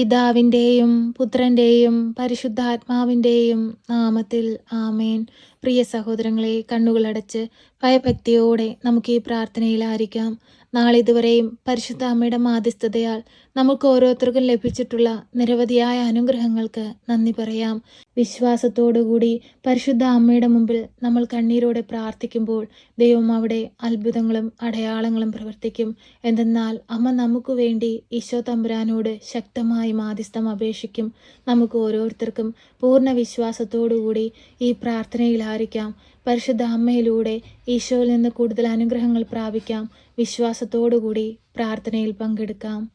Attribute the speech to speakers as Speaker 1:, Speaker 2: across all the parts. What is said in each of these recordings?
Speaker 1: പിതാവിന്റെയും പുത്രന്റെയും പരിശുദ്ധാത്മാവിന്റെയും നാമത്തിൽ ആമേൻ. പ്രിയ സഹോദരങ്ങളെ കണ്ണുകളടച്ച് ഭയഭക്തിയോടെ നമുക്ക് ഈ പ്രാർത്ഥനയിലായിരിക്കാം നാളിതുവരെയും പരിശുദ്ധ അമ്മയുടെ മാധ്യസ്ഥതയാൽ നമുക്ക് ഓരോരുത്തർക്കും ലഭിച്ചിട്ടുള്ള നിരവധിയായ അനുഗ്രഹങ്ങൾക്ക് നന്ദി പറയാം. വിശ്വാസത്തോടുകൂടി പരിശുദ്ധ അമ്മയുടെ മുമ്പിൽ നമ്മൾ കണ്ണീരോടെ പ്രാർത്ഥിക്കുമ്പോൾ ദൈവം അവിടെ അത്ഭുതങ്ങളും അടയാളങ്ങളും പ്രവർത്തിക്കും. എന്തെന്നാൽ അമ്മ നമുക്ക് വേണ്ടി ഈശോ തമ്പുരാനോട് ശക്തമായി മാധ്യസ്ഥം അപേക്ഷിക്കും. നമുക്ക് ഓരോരുത്തർക്കും പൂർണ വിശ്വാസത്തോടുകൂടി ഈ പ്രാർത്ഥനയിലായിരിക്കാം പരിശുദ്ധ അമ്മയിലൂടെ ഈശോയിൽ നിന്ന് കൂടുതൽ അനുഗ്രഹങ്ങൾ പ്രാപിക്കാം. വിശ്വാസത്തോടുകൂടി പ്രാർത്ഥനയിൽ പങ്കെടുക്കാം.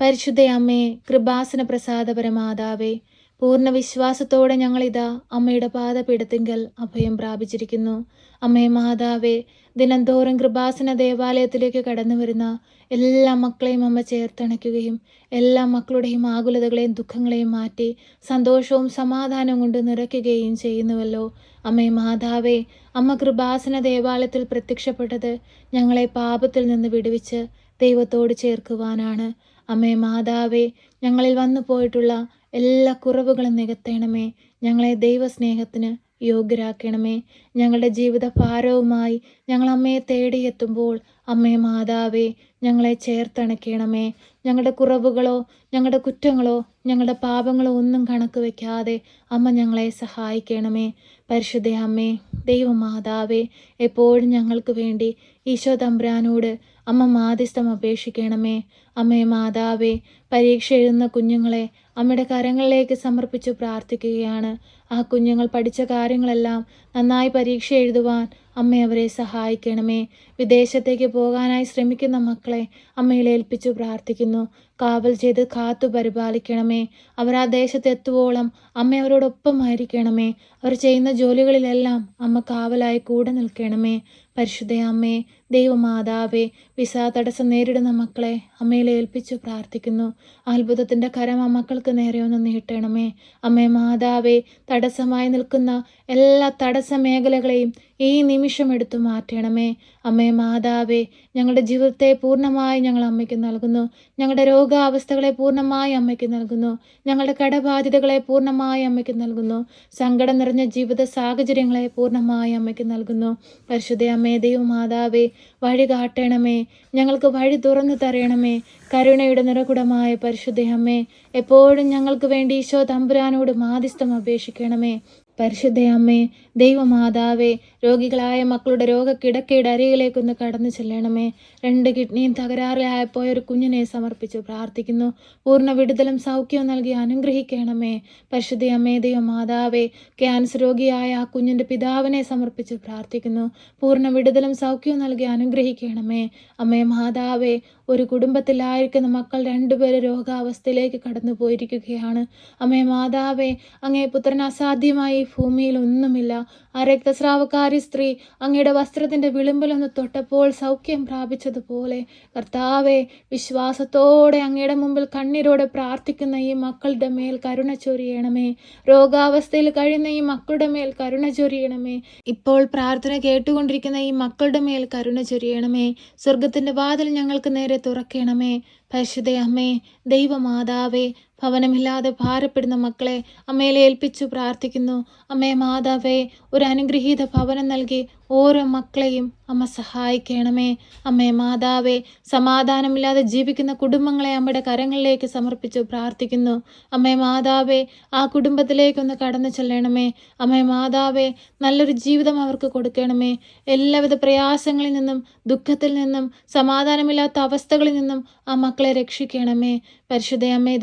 Speaker 1: പരിശുദ്ധ അമ്മയെ കൃപാസന പ്രസാദപരമാതാവേ പൂർണ വിശ്വാസത്തോടെ ഞങ്ങളിതാ അമ്മയുടെ പാദപീഠത്തിങ്കൽ അഭയം പ്രാപിച്ചിരിക്കുന്നു. അമ്മേ മാതാവേ ദിനംതോറും കൃപാസന ദേവാലയത്തിലേക്ക് കടന്നു വരുന്ന എല്ലാ മക്കളെയും അമ്മ ചേർത്തണയ്ക്കുകയും എല്ലാ മക്കളുടെയും ആകുലതകളെയും ദുഃഖങ്ങളെയും മാറ്റി സന്തോഷവും സമാധാനവും കൊണ്ട് നിറയ്ക്കുകയും ചെയ്യുന്നുവല്ലോ. അമ്മേ മാതാവേ അമ്മ കൃപാസന ദേവാലയത്തിൽ പ്രത്യക്ഷപ്പെട്ടത് ഞങ്ങളെ പാപത്തിൽ നിന്ന് വിടുവിച്ച് ദൈവത്തോട് ചേർക്കുവാനാണ്. അമ്മേ മാതാവേ ഞങ്ങളിൽ വന്നു പോയിട്ടുള്ള എല്ലാ കുറവുകളും നികത്തേണമേ. ഞങ്ങളെ ദൈവസ്നേഹത്തിന് യോഗ്യരാക്കണമേ. ഞങ്ങളുടെ ജീവിത ഭാരവുമായി ഞങ്ങൾ അമ്മയെ തേടിയെത്തുമ്പോൾ അമ്മേ മാതാവേ ഞങ്ങളെ ചേർത്തണക്കണമേ. ഞങ്ങളുടെ കുറവുകളോ ഞങ്ങളുടെ കുറ്റങ്ങളോ ഞങ്ങളുടെ പാപങ്ങളോ ഒന്നും കണക്ക് വയ്ക്കാതെ അമ്മ ഞങ്ങളെ സഹായിക്കണമേ. പരിശുദ്ധ അമ്മേ ദൈവമാതാവേ എപ്പോഴും ഞങ്ങൾക്ക് വേണ്ടി ഈശോ തമ്പ്രാനോട് അമ്മ മാധ്യസ്ഥം അപേക്ഷിക്കണമേ. അമ്മേ മാതാവേ പരീക്ഷ എഴുതുന്ന കുഞ്ഞുങ്ങളെ അമ്മയുടെ കരങ്ങളിലേക്ക് സമർപ്പിച്ചു പ്രാർത്ഥിക്കുകയാണ്. ആ കുഞ്ഞുങ്ങൾ പഠിച്ച കാര്യങ്ങളെല്ലാം നന്നായി പരീക്ഷ എഴുതുവാൻ അമ്മ അവരെ സഹായിക്കണമേ. വിദേശത്തേക്ക് പോകാനായി ശ്രമിക്കുന്ന മക്കളെ അമ്മയിൽ ഏൽപ്പിച്ചു പ്രാർത്ഥിക്കുന്നു. കാവൽ ചെയ്ത് കാത്തു പരിപാലിക്കണമേ. അവർ ആ ദേശത്തെത്തുവോളം അമ്മ അവരോടൊപ്പം ആയിരിക്കണമേ അവർ ചെയ്യുന്ന ജോലികളിലെല്ലാം അമ്മ കാവലായി കൂടെ നിൽക്കണമേ. പരിശുദ്ധ അമ്മേ ദൈവമാതാവേ വിസ തടസ്സം നേരിടുന്ന മക്കളെ അമ്മയിൽ ഏൽപ്പിച്ചു പ്രാർത്ഥിക്കുന്നു. അത്ഭുതത്തിന്റെ കരം ആ മക്കൾക്ക് നേരെ ഒന്ന് നീട്ടണമേ. അമ്മേ മാതാവേ തടസ്സമായി നിൽക്കുന്ന എല്ലാ തടസ്സ മേഖലകളെയും ഈ നിമിഷം എടുത്തു മാറ്റണമേ. അമ്മേ മാതാവേ ഞങ്ങളുടെ ജീവിതത്തെ പൂർണമായി ഞങ്ങൾ അമ്മയ്ക്ക് നൽകുന്നു. ഞങ്ങളുടെ രോഗാവസ്ഥകളെ പൂർണമായി അമ്മയ്ക്ക് നൽകുന്നു. ഞങ്ങളുടെ കടബാധ്യതകളെ പൂർണമായി അമ്മയ്ക്ക് നൽകുന്നു. സങ്കടം നിറഞ്ഞ ജീവിത സാഹചര്യങ്ങളെ പൂർണമായി അമ്മയ്ക്ക് നൽകുന്നു. പരിശുദ്ധ അമ്മേ ദൈവമാതാവേ വഴി കാട്ടണമേ. ഞങ്ങൾക്ക് വഴി തുറന്നു തരണമേ. കരുണയുടെ നിറകുടമായ പരിശുദ്ധ അമ്മേ എപ്പോഴും ഞങ്ങൾക്ക് വേണ്ടി ഈശോ തമ്പുരാനോട് മാധ്യസ്ഥം അപേക്ഷിക്കണമേ. പരിശുദ്ധ അമ്മേ ദൈവമാതാവേ രോഗികളായ മക്കളുടെ രോഗക്കിടക്കയുടെ അരികിലേക്കൊന്ന് കടന്നു ചെല്ലണമേ. രണ്ട് കിഡ്നിയും തകരാറിലായപ്പോയ ഒരു കുഞ്ഞിനെ സമർപ്പിച്ചു പ്രാർത്ഥിക്കുന്നു. പൂർണ വിടുതലും സൗഖ്യവും നൽകി അനുഗ്രഹിക്കണമേ. പരിശുദ്ധയമ്മേ ദൈവമാതാവേ ക്യാൻസർ രോഗിയായ ആ കുഞ്ഞിന്റെ പിതാവിനെ സമർപ്പിച്ചു പ്രാർത്ഥിക്കുന്നു. പൂർണ വിടുതലും സൗഖ്യവും നൽകി അനുഗ്രഹിക്കണമേ. അമ്മേ മാതാവേ ഒരു കുടുംബത്തിലായിരിക്കുന്ന മക്കൾ രണ്ടുപേരെ രോഗാവസ്ഥയിലേക്ക് കടന്നു പോയിരിക്കുകയാണ്. അമ്മേ മാതാവേ അങ്ങേ പുത്രൻ അസാധ്യമായി ഭൂമിയിൽ ഒന്നുമില്ല. ആ രക്തസ്രാവക്കാരി സ്ത്രീ അങ്ങയുടെ വസ്ത്രത്തിന്റെ വിളിമ്പിലൊന്ന് തൊട്ടപ്പോൾ സൗഖ്യം പ്രാപിച്ചതുപോലെ. കർത്താവെ വിശ്വാസത്തോടെ അങ്ങയുടെ മുമ്പിൽ കണ്ണീരോടെ പ്രാർത്ഥിക്കുന്ന ഈ മക്കളുടെ മേൽ കരുണ ചൊരിയണമേ. രോഗാവസ്ഥയിൽ കഴിയുന്ന ഈ മക്കളുടെ മേൽ കരുണ ചൊരിയണമേ. ഇപ്പോൾ പ്രാർത്ഥന കേട്ടുകൊണ്ടിരിക്കുന്ന ഈ മക്കളുടെ മേൽ കരുണ ചൊരിയണമേ. സ്വർഗത്തിന്റെ വാതിൽ ഞങ്ങൾക്ക് നേരെ തുറക്കണമേ. പരിശുദ്ധ അമ്മേ ദൈവമാതാവേ ഭവനമില്ലാതെ ഭാരപ്പെടുന്ന മക്കളെ അമ്മയിൽ ഏൽപ്പിച്ചു പ്രാർത്ഥിക്കുന്നു. അമ്മേ മാതാവേ ഒരു അനുഗ്രഹീത ഭവനം നൽകി ഓരോ മക്കളെയും അമ്മ സഹായിക്കണമേ. അമ്മേ മാതാവേ സമാധാനമില്ലാതെ ജീവിക്കുന്ന കുടുംബങ്ങളെ അമ്മയുടെ കരങ്ങളിലേക്ക് സമർപ്പിച്ചു പ്രാർത്ഥിക്കുന്നു. അമ്മേ മാതാവേ ആ കുടുംബത്തിലേക്കൊന്ന് കടന്നു ചെല്ലണമേ. അമ്മേ മാതാവേ നല്ലൊരു ജീവിതം അവർക്ക് കൊടുക്കണമേ. എല്ലാവിധ പ്രയാസങ്ങളിൽ നിന്നും ദുഃഖത്തിൽ നിന്നും സമാധാനമില്ലാത്ത അവസ്ഥകളിൽ നിന്നും ആ മക്കളെ രക്ഷിക്കണമേ. പരിശുദ്ധ അമ്മേ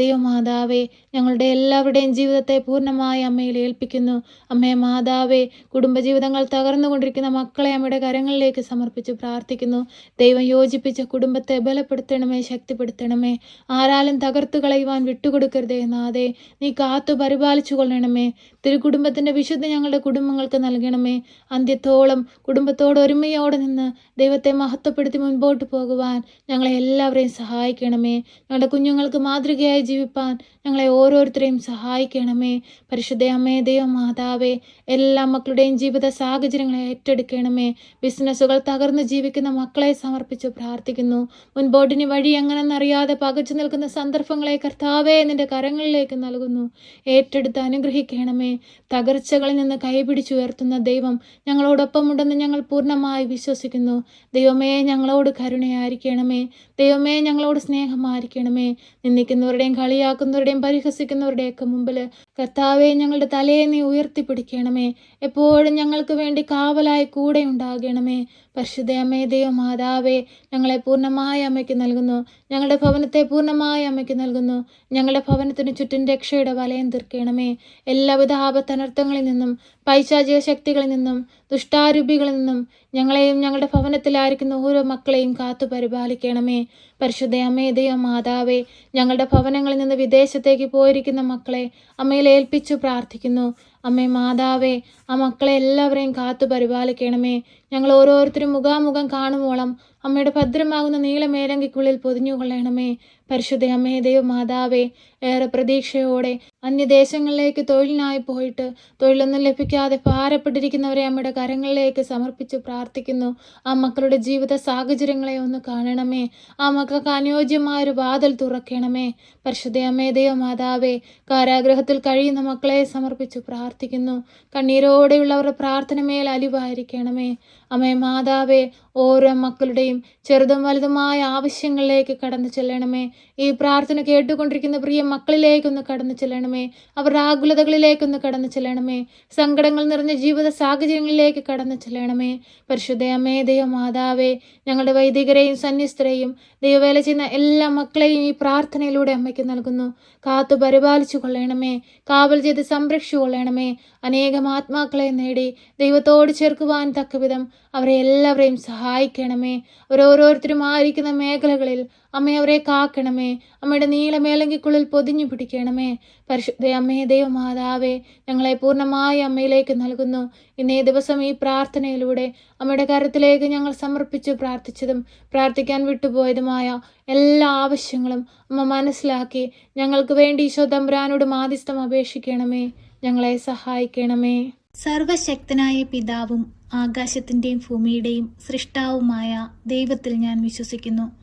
Speaker 1: ദൈവമാതാവേ ഞങ്ങളുടെ എല്ലാവരുടെയും ജീവിതത്തെ പൂർണമായി അമ്മയിൽ ഏൽപ്പിക്കുന്നു. അമ്മേ മാതാവേ കുടുംബജീവിതങ്ങൾ തകർന്നുകൊണ്ടിരിക്കുന്ന മക്കളെ അമ്മയുടെ കരങ്ങളിലേക്ക് സമർപ്പിച്ച് പ്രാർത്ഥിക്കുന്നു. ദൈവം യോജിപ്പിച്ച കുടുംബത്തെ ബലപ്പെടുത്തണമേ ശക്തിപ്പെടുത്തണമേ. ആരാലും തകർത്തു കളയുവാൻ വിട്ടുകൊടുക്കരുതേ നാഥേ നീ കാത്തു പരിപാലിച്ചു കൊള്ളണമേ. തിരുകുടുംബത്തിന്റെ വിശുദ്ധ ഞങ്ങളുടെ കുടുംബങ്ങൾക്ക് നൽകണമേ. അന്ത്യത്തോളം കുടുംബത്തോട് ഒരുമയോടെ നിന്ന് ദൈവത്തെ മഹത്വപ്പെടുത്തി മുൻപോട്ട് പോകുവാൻ ഞങ്ങളെ എല്ലാവരെയും സഹായിക്കണമേ. ഞങ്ങളുടെ കുഞ്ഞുങ്ങൾക്ക് മാതൃകയായി ജീവിപ്പാൻ ഞങ്ങളെ ഓരോരുത്തരെയും സഹായിക്കണമേ. പരിശുദ്ധ അമ്മേ ദൈവമാതാവേ എല്ലാ മക്കളുടെയും ജീവിത സാഹചര്യങ്ങളെ ഏറ്റെടുക്കണമേ. ബിസിനസ്സുകൾ തകർന്ന് ജീവിക്കുന്ന മക്കളെ സമർപ്പിച്ചു പ്രാർത്ഥിക്കുന്നു. മുൻപോട്ടിന് വഴി എങ്ങനെന്നറിയാതെ പകച്ചു നിൽക്കുന്ന സന്ദർഭങ്ങളെ കർത്താവേ നിന്റെ കരങ്ങളിലേക്ക് നൽകുന്നു. ഏറ്റെടുത്ത് അനുഗ്രഹിക്കണമേ. തകർച്ചകളിൽ നിന്ന് കൈപിടിച്ചുയർത്തുന്ന ദൈവം ഞങ്ങളോടൊപ്പമുണ്ടെന്ന് ഞങ്ങൾ പൂർണമായി വിശ്വസിക്കുന്നു. ദൈവമേ ഞങ്ങളോട് കരുണയായിരിക്കണമേ. ദൈവമേ ഞങ്ങളോട് സ്നേഹമായിരിക്കണമേ. നിന്ദിക്കുന്നവരുടെയും കളിയാക്കുന്നവരുടെയും പരിഹസിക്കുന്നവരുടെയൊക്കെ മുമ്പിൽ കർത്താവെ ഞങ്ങളുടെ തലയെ നീ ഉയർത്തിപ്പിടിക്കണമേ. എപ്പോഴും ഞങ്ങൾക്ക് വേണ്ടി കാവലായി കൂടെ ഉണ്ടാകണമേ. പരിശുദ്ധ അമ്മേ ദൈവമാതാവേ ഞങ്ങളെ പൂർണമായ അമ്മയ്ക്ക് നൽകുന്നു. ഞങ്ങളുടെ ഭവനത്തെ പൂർണമായ അമ്മയ്ക്ക് നൽകുന്നു. ഞങ്ങളുടെ ഭവനത്തിന് ചുറ്റും രക്ഷയുടെ വലയം തീർക്കണമേ. എല്ലാവിധ ആപത്തനർത്ഥങ്ങളിൽ നിന്നും പൈശാചിക ശക്തികളിൽ നിന്നും ദുഷ്ടാരൂപികളിൽ നിന്നും ഞങ്ങളെയും ഞങ്ങളുടെ ഭവനത്തിലായിരിക്കുന്ന ഓരോ മക്കളെയും കാത്തു പരിപാലിക്കണമേ. പരിശുദ്ധ അമ്മേ ദൈവ മാതാവേ ഞങ്ങളുടെ ഭവനങ്ങളിൽ നിന്ന് വിദേശത്തേക്ക് പോയിരിക്കുന്ന മക്കളെ അമ്മയിൽ ഏൽപ്പിച്ചു പ്രാർത്ഥിക്കുന്നു. അമ്മേ മാതാവേ ആ മക്കളെ എല്ലാവരെയും കാത്തു പരിപാലിക്കണമേ. ഞങ്ങൾ ഓരോരുത്തരും മുഖാമുഖം കാണുമോളം അമ്മയുടെ ഭദ്രമാകുന്ന നീളമേലങ്കിക്കുള്ളിൽ പൊതിഞ്ഞുകൊള്ളണമേ. പരിശുദ്ധ അമ്മേ ദൈവ മാതാവേ ഏറെ പ്രതീക്ഷയോടെ അന്യദേശങ്ങളിലേക്ക് തൊഴിലിനായി പോയിട്ട് തൊഴിലൊന്നും ലഭിക്കാതെ ഭാരപ്പെട്ടിരിക്കുന്നവരെ അമ്മയുടെ കരങ്ങളിലേക്ക് സമർപ്പിച്ച് പ്രാർത്ഥിക്കുന്നു. ആ മക്കളുടെ ജീവിത സാഹചര്യങ്ങളെ ഒന്ന് കാണണമേ. ആ മക്കൾക്ക് അനുയോജ്യമായ ഒരു വാതിൽ തുറക്കണമേ. പരിശുദ്ധ അമ്മേ ദൈവ മാതാവേ കാരാഗ്രഹത്തിൽ കഴിയുന്ന മക്കളെ സമർപ്പിച്ച് പ്രാർത്ഥിക്കുന്നു. കണ്ണീരോടെയുള്ളവരുടെ പ്രാർത്ഥനമേൽ അലിവായിരിക്കണമേ. അമ്മേ മാതാവേ ഓരോ മക്കളുടെയും ചെറുതും വലുതുമായ ആവശ്യങ്ങളിലേക്ക് കടന്നു ചെല്ലണമേ. ഈ പ്രാർത്ഥന കേട്ടുകൊണ്ടിരിക്കുന്ന പ്രിയ മക്കളിലേക്കൊന്ന് കടന്നു ചെല്ലണമേ. അവരുടെ ആകുലതകളിലേക്കൊന്ന് കടന്നു ചെല്ലണമേ. സങ്കടങ്ങൾ നിറഞ്ഞ ജീവിത സാഹചര്യങ്ങളിലേക്ക് കടന്നു ചെല്ലണമേ. പരിശുദ്ധ അമ്മേ ദൈവ മാതാവേ ഞങ്ങളുടെ വൈദികരെയും സന്യസ്തരെയും ദൈവവേല ചെയ്യുന്ന എല്ലാ മക്കളെയും ഈ പ്രാർത്ഥനയിലൂടെ അമ്മയ്ക്ക് നൽകുന്നു. കാത്തു പരിപാലിച്ചു കൊള്ളണമേ. കാവൽ ചെയ്ത് സംരക്ഷിച്ചു കൊള്ളണമേ. അനേകം ആത്മാക്കളെ നേടി ദൈവത്തോട് ചേർക്കുവാൻ തക്കവിധം അവരെ എല്ലാവരെയും സഹായിക്കണമേ. അവരോരോരുത്തരും ആയിരിക്കുന്ന മേഖലകളിൽ അമ്മ അവരെ കാക്കണമേ. അമ്മയുടെ നീളമേലങ്കിക്കുള്ളിൽ പൊതിഞ്ഞു പിടിക്കണമേ. പരിശുദ്ധ അമ്മേ ദൈവമാതാവേ ഞങ്ങളെ പൂർണമായി അമ്മയിലേക്ക് നൽകുന്നു. ഇന്നേ ദിവസം ഈ പ്രാർത്ഥനയിലൂടെ അമ്മയുടെ കരത്തിലേക്ക് ഞങ്ങൾ സമർപ്പിച്ചു പ്രാർത്ഥിച്ചതും പ്രാർത്ഥിക്കാൻ വിട്ടുപോയതുമായ എല്ലാ ആവശ്യങ്ങളും അമ്മ മനസ്സിലാക്കി ഞങ്ങൾക്ക് വേണ്ടി ഈശോ തമ്പുരാനോട് മാധ്യസ്ഥം അപേക്ഷിക്കണമേ. ഞങ്ങളെ സഹായിക്കണമേ. സർവശക്തനായ പിതാവും ആകാശത്തിന്റെയും ഭൂമിയുടെയും സൃഷ്ടാവുമായ ദൈവത്തിൽ ഞാൻ വിശ്വസിക്കുന്നു.